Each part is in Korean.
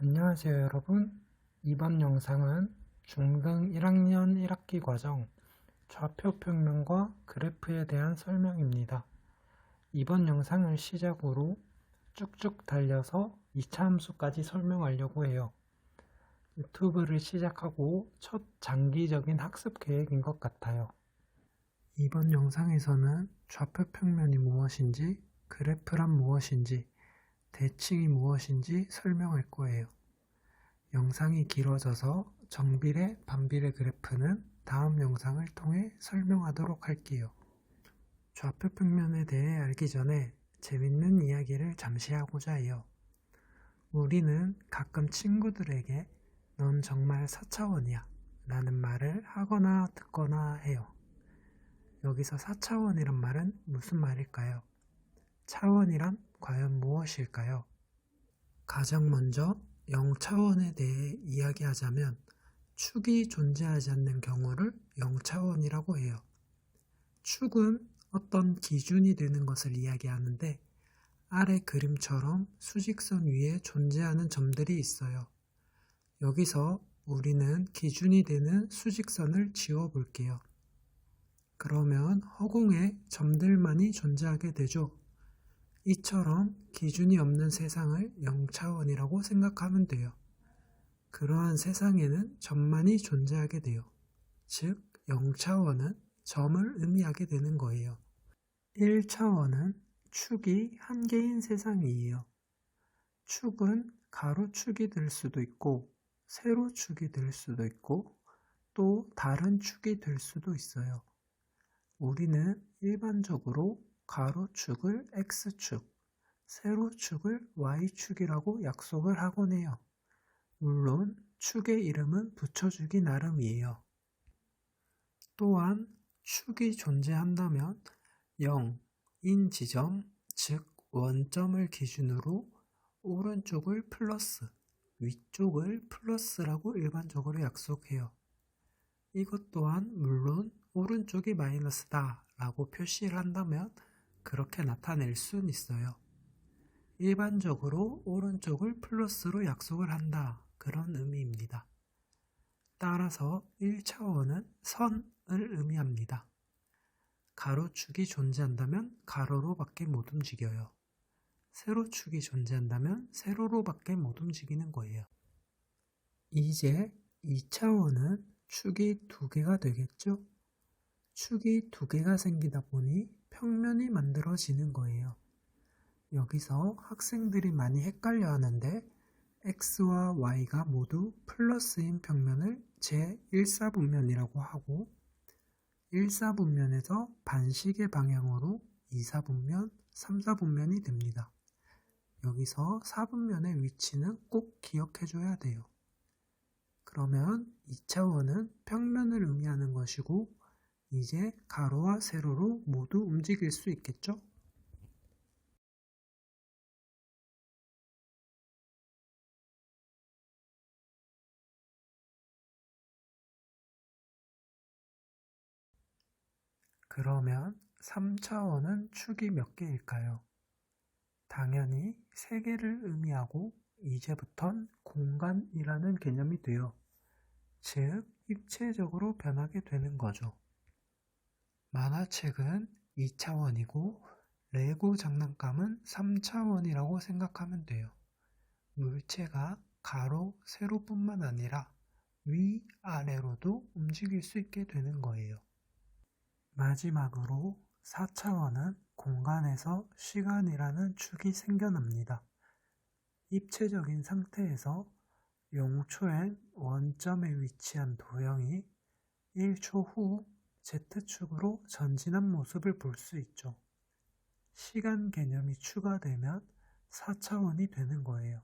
안녕하세요 여러분 이번 영상은 중등 1학년 1학기 과정 좌표 평면과 그래프에 대한 설명입니다. 이번 영상을 시작으로 쭉쭉 달려서 2차 함수까지 설명하려고 해요. 유튜브를 시작하고 첫 장기적인 학습 계획인 것 같아요. 이번 영상에서는 좌표 평면이 무엇인지, 그래프란 무엇인지, 대칭이 무엇인지 설명할 거예요. 영상이 길어져서 정비례, 반비례 그래프는 다음 영상을 통해 설명하도록 할게요. 좌표 평면에 대해 알기 전에 재밌는 이야기를 잠시 하고자 해요. 우리는 가끔 친구들에게 넌 정말 4차원이야 라는 말을 하거나 듣거나 해요. 여기서 4차원이란 말은 무슨 말일까요? 차원이란 과연 무엇일까요? 가장 먼저 0차원에 대해 이야기하자면 축이 존재하지 않는 경우를 0차원이라고 해요. 축은 어떤 기준이 되는 것을 이야기하는데 아래 그림처럼 수직선 위에 존재하는 점들이 있어요. 여기서 우리는 기준이 되는 수직선을 지워 볼게요. 그러면 허공에 점들만이 존재하게 되죠. 이처럼 기준이 없는 세상을 0차원이라고 생각하면 돼요. 그러한 세상에는 점만이 존재하게 돼요. 즉, 0차원은 점을 의미하게 되는 거예요. 1차원은 축이 한 개인 세상이에요. 축은 가로축이 될 수도 있고, 세로축이 될 수도 있고, 또 다른 축이 될 수도 있어요. 우리는 일반적으로 가로축을 X축, 세로축을 Y축이라고 약속을 하곤 해요. 물론 축의 이름은 붙여주기 나름이에요. 또한 축이 존재한다면 0인 지점, 즉 원점을 기준으로 오른쪽을 플러스, 위쪽을 플러스라고 일반적으로 약속해요. 이것 또한 물론 오른쪽이 마이너스다 라고 표시를 한다면 그렇게 나타낼 순 있어요. 일반적으로 오른쪽을 플러스로 약속을 한다. 그런 의미입니다. 따라서 1차원은 선을 의미합니다. 가로축이 존재한다면 가로로밖에 못 움직여요. 세로축이 존재한다면 세로로밖에 못 움직이는 거예요. 이제 2차원은 축이 두 개가 되겠죠? 축이 두 개가 생기다 보니 평면이 만들어지는 거예요. 여기서 학생들이 많이 헷갈려 하는데 x와 y가 모두 플러스인 평면을 제1사분면이라고 하고 1사분면에서 반시계 방향으로 2사분면, 3사분면이 됩니다. 여기서 4분면의 위치는 꼭 기억해 줘야 돼요. 그러면 2차원은 평면을 의미하는 것이고 이제 가로와 세로로 모두 움직일 수 있겠죠? 그러면 3차원은 축이 몇 개일까요? 당연히 3개를 의미하고 이제부턴 공간이라는 개념이 돼요. 즉, 입체적으로 변하게 되는 거죠. 만화책은 2차원이고 레고 장난감은 3차원이라고 생각하면 돼요. 물체가 가로, 세로뿐만 아니라 위, 아래로도 움직일 수 있게 되는 거예요. 마지막으로 4차원은 공간에서 시간이라는 축이 생겨납니다. 입체적인 상태에서 용초엔 원점에 위치한 도형이 1초 후 Z축으로 전진한 모습을 볼 수 있죠. 시간 개념이 추가되면 4차원이 되는 거예요.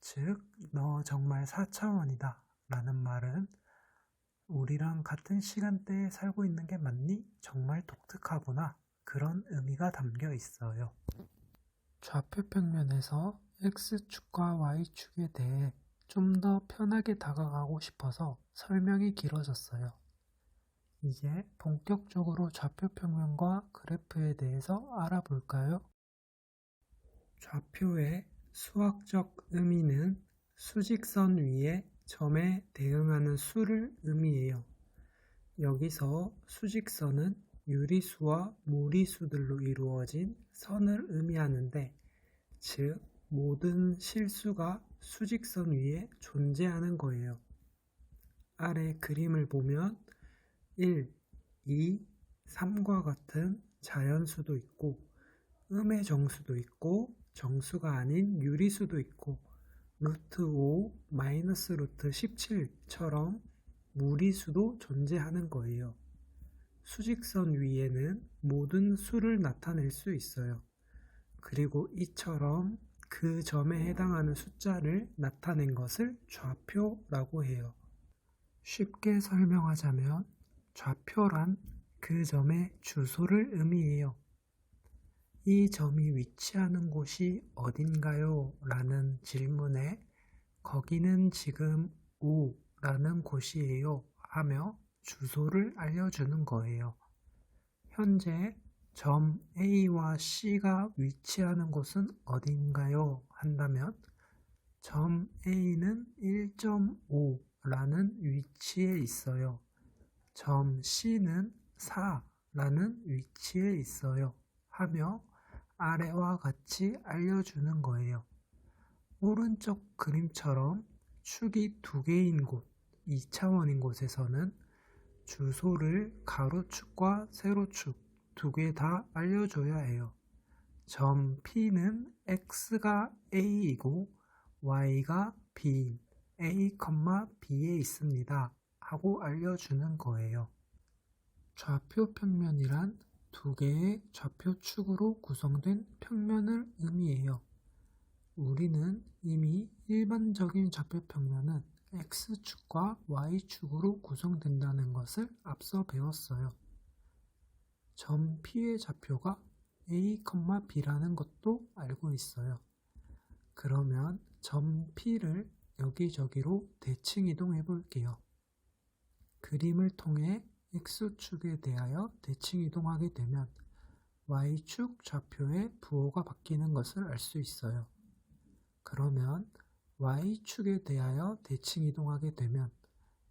즉, 너 정말 4차원이다 라는 말은 우리랑 같은 시간대에 살고 있는 게 맞니? 정말 독특하구나. 그런 의미가 담겨 있어요. 좌표 평면에서 X축과 Y축에 대해 좀 더 편하게 다가가고 싶어서 설명이 길어졌어요. 이제 본격적으로 좌표 평면과 그래프에 대해서 알아볼까요? 좌표의 수학적 의미는 수직선 위에 점에 대응하는 수를 의미해요. 여기서 수직선은 유리수와 무리수들로 이루어진 선을 의미하는데, 즉, 모든 실수가 수직선 위에 존재하는 거예요. 아래 그림을 보면 1, 2, 3과 같은 자연수도 있고, 음의 정수도 있고, 정수가 아닌 유리수도 있고, 루트 5, 마이너스 루트 17처럼 무리수도 존재하는 거예요. 수직선 위에는 모든 수를 나타낼 수 있어요. 그리고 이처럼 그 점에 해당하는 숫자를 나타낸 것을 좌표라고 해요. 쉽게 설명하자면 좌표란 그 점의 주소를 의미해요. 이 점이 위치하는 곳이 어딘가요? 라는 질문에 거기는 지금 O라는 곳이에요 하며 주소를 알려주는 거예요. 현재 점 A와 C가 위치하는 곳은 어딘가요? 한다면 점 A는 1.5라는 위치에 있어요. 점 C는 4라는 위치에 있어요. 하며 아래와 같이 알려주는 거예요. 오른쪽 그림처럼 축이 두 개인 곳, 2차원인 곳에서는 주소를 가로축과 세로축 두 개 다 알려줘야 해요. 점 P는 X가 A이고 Y가 B인 A, B에 있습니다. 하고 알려주는 거예요. 좌표 평면이란 두 개의 좌표 축으로 구성된 평면을 의미해요. 우리는 이미 일반적인 좌표 평면은 X축과 Y축으로 구성된다는 것을 앞서 배웠어요. 점 P의 좌표가 A, B라는 것도 알고 있어요. 그러면 점 P를 여기저기로 대칭 이동해 볼게요. 그림을 통해 X축에 대하여 대칭 이동하게 되면 Y축 좌표의 부호가 바뀌는 것을 알 수 있어요. 그러면 Y축에 대하여 대칭 이동하게 되면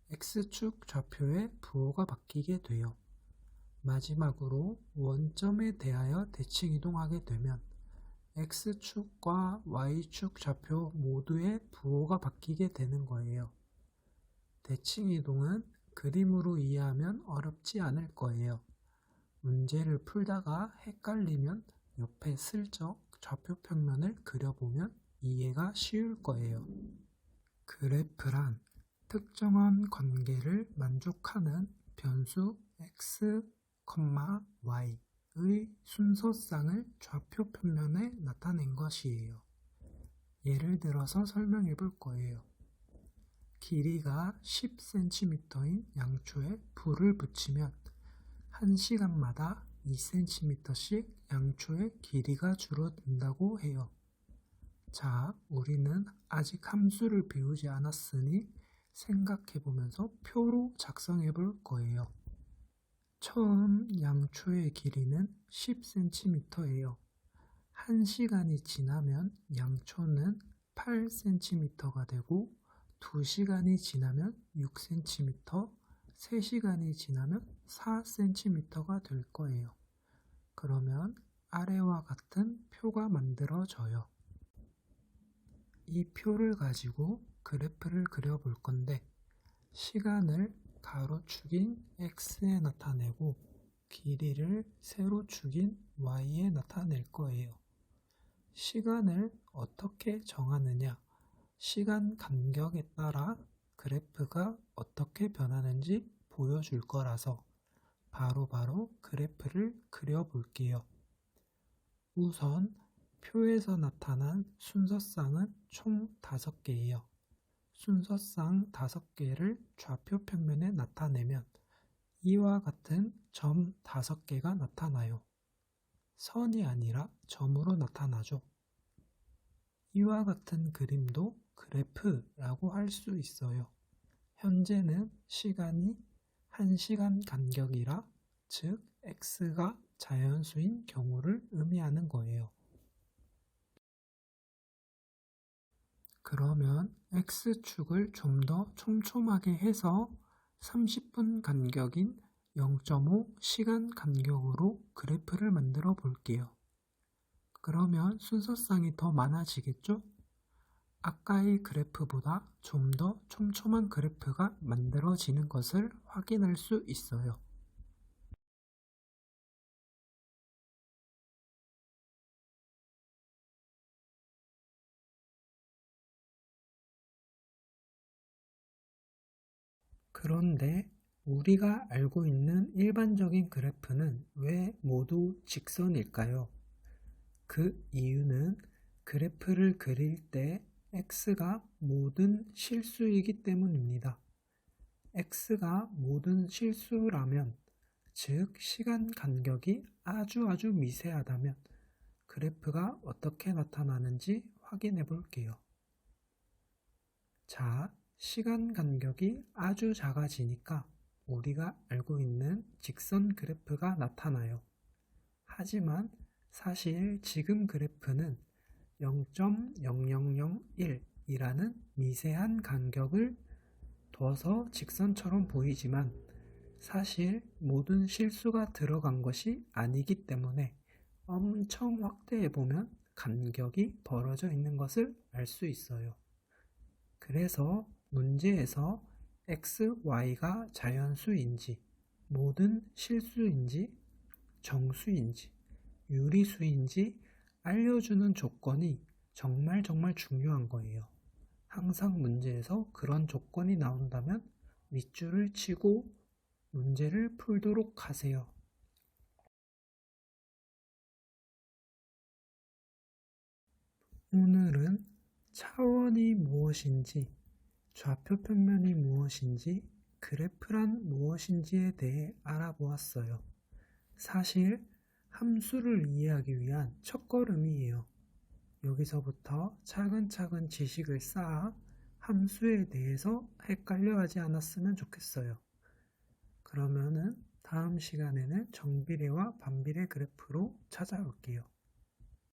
X축 좌표의 부호가 바뀌게 돼요. 마지막으로 원점에 대하여 대칭 이동하게 되면 X축과 Y축 좌표 모두의 부호가 바뀌게 되는 거예요. 대칭 이동은 그림으로 이해하면 어렵지 않을 거예요. 문제를 풀다가 헷갈리면 옆에 슬쩍 좌표 평면을 그려보면 이해가 쉬울 거예요. 그래프란 특정한 관계를 만족하는 변수 x, y의 순서쌍을 좌표 평면에 나타낸 것이에요. 예를 들어서 설명해 볼 거예요. 길이가 10cm인 양초에 불을 붙이면 1시간마다 2cm씩 양초의 길이가 줄어든다고 해요. 자, 우리는 아직 함수를 배우지 않았으니 생각해 보면서 표로 작성해 볼 거예요. 처음 양초의 길이는 10cm예요. 1시간이 지나면 양초는 8cm가 되고 2시간이 지나면 6cm, 3시간이 지나면 4cm가 될 거예요. 그러면 아래와 같은 표가 만들어져요. 이 표를 가지고 그래프를 그려볼 건데 시간을 가로축인 x에 나타내고 길이를 세로축인 y에 나타낼 거예요. 시간을 어떻게 정하느냐? 시간 간격에 따라 그래프가 어떻게 변하는지 보여줄 거라서 바로바로 바로 그래프를 그려볼게요. 우선 표에서 나타난 순서쌍은 총 5개예요. 순서쌍 5개를 좌표 평면에 나타내면 이와 같은 점 5개가 나타나요. 선이 아니라 점으로 나타나죠. 이와 같은 그림도 그래프라고 할 수 있어요. 현재는 시간이 1시간 간격이라 즉 x가 자연수인 경우를 의미하는 거예요. 그러면 X축을 좀 더 촘촘하게 해서 30분 간격인 0.5 시간 간격으로 그래프를 만들어 볼게요. 그러면 순서상이 더 많아지겠죠? 아까의 그래프보다 좀 더 촘촘한 그래프가 만들어지는 것을 확인할 수 있어요. 그런데 우리가 알고 있는 일반적인 그래프는 왜 모두 직선일까요? 그 이유는 그래프를 그릴 때 x가 모든 실수이기 때문입니다. x가 모든 실수라면, 즉 시간 간격이 아주 아주 미세하다면 그래프가 어떻게 나타나는지 확인해 볼게요. 자, 시간 간격이 아주 작아지니까 우리가 알고 있는 직선 그래프가 나타나요. 하지만 사실 지금 그래프는 0.0001이라는 미세한 간격을 둬서 직선처럼 보이지만 사실 모든 실수가 들어간 것이 아니기 때문에 엄청 확대해 보면 간격이 벌어져 있는 것을 알 수 있어요. 그래서 문제에서 x, y가 자연수인지, 모든 실수인지, 정수인지, 유리수인지 알려주는 조건이 정말 정말 중요한 거예요. 항상 문제에서 그런 조건이 나온다면 밑줄을 치고 문제를 풀도록 하세요. 오늘은 차원이 무엇인지, 좌표 평면이 무엇인지, 그래프란 무엇인지에 대해 알아보았어요. 사실 함수를 이해하기 위한 첫걸음이에요. 여기서부터 차근차근 지식을 쌓아 함수에 대해서 헷갈려 하지 않았으면 좋겠어요. 그러면은 다음 시간에는 정비례와 반비례 그래프로 찾아올게요.